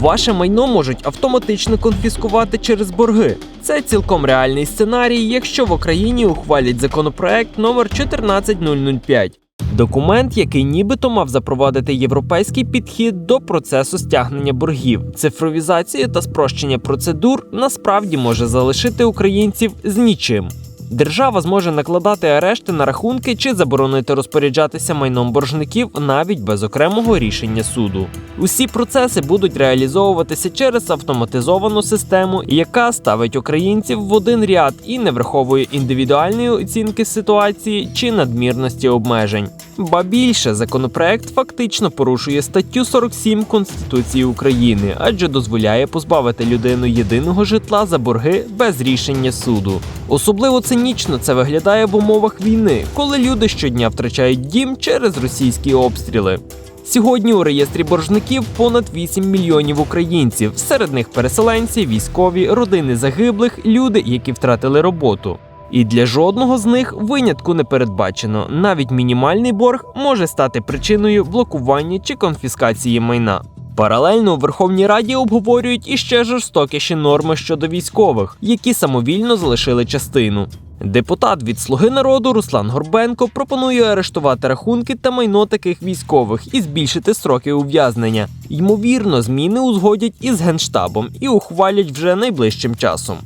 Ваше майно можуть автоматично конфіскувати через борги. Це цілком реальний сценарій, якщо в Україні ухвалять законопроект номер 14005. Документ, який нібито мав запровадити європейський підхід до процесу стягнення боргів, цифровізації та спрощення процедур, насправді може залишити українців з нічим. Держава зможе накладати арешти на рахунки чи заборонити розпоряджатися майном боржників навіть без окремого рішення суду. Усі процеси будуть реалізовуватися через автоматизовану систему, яка ставить українців в один ряд і не враховує індивідуальної оцінки ситуації чи надмірності обмежень. Ба більше законопроект фактично порушує статтю 47 Конституції України, адже дозволяє позбавити людину єдиного житла за борги без рішення суду. Особливо цинічно це виглядає в умовах війни, коли люди щодня втрачають дім через російські обстріли. Сьогодні у реєстрі боржників понад 8 мільйонів українців. Серед них переселенці, військові, родини загиблих, люди, які втратили роботу. І для жодного з них винятку не передбачено. Навіть мінімальний борг може стати причиною блокування чи конфіскації майна. Паралельно у Верховній Раді обговорюють іще жорстокіші норми щодо військових, які самовільно залишили частину. Депутат від Слуги народу Руслан Горбенко пропонує арештувати рахунки та майно таких військових і збільшити сроки ув'язнення. Ймовірно, зміни узгодять із генштабом і ухвалять вже найближчим часом.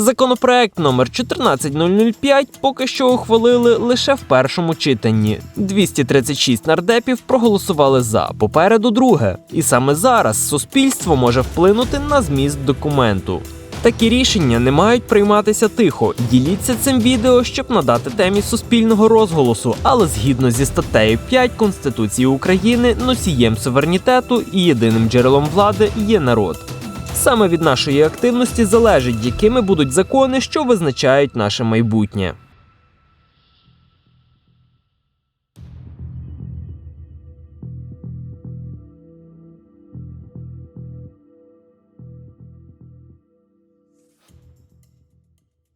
Законопроект номер 14005 поки що ухвалили лише в першому читанні. 236 нардепів проголосували за. Попереду друге. І саме зараз суспільство може вплинути на зміст документу. Такі рішення не мають прийматися тихо. Діліться цим відео, щоб надати темі суспільного розголосу, але згідно зі статтею 5 Конституції України, носієм суверенітету і єдиним джерелом влади є народ. Саме від нашої активності залежить, якими будуть закони, що визначають наше майбутнє.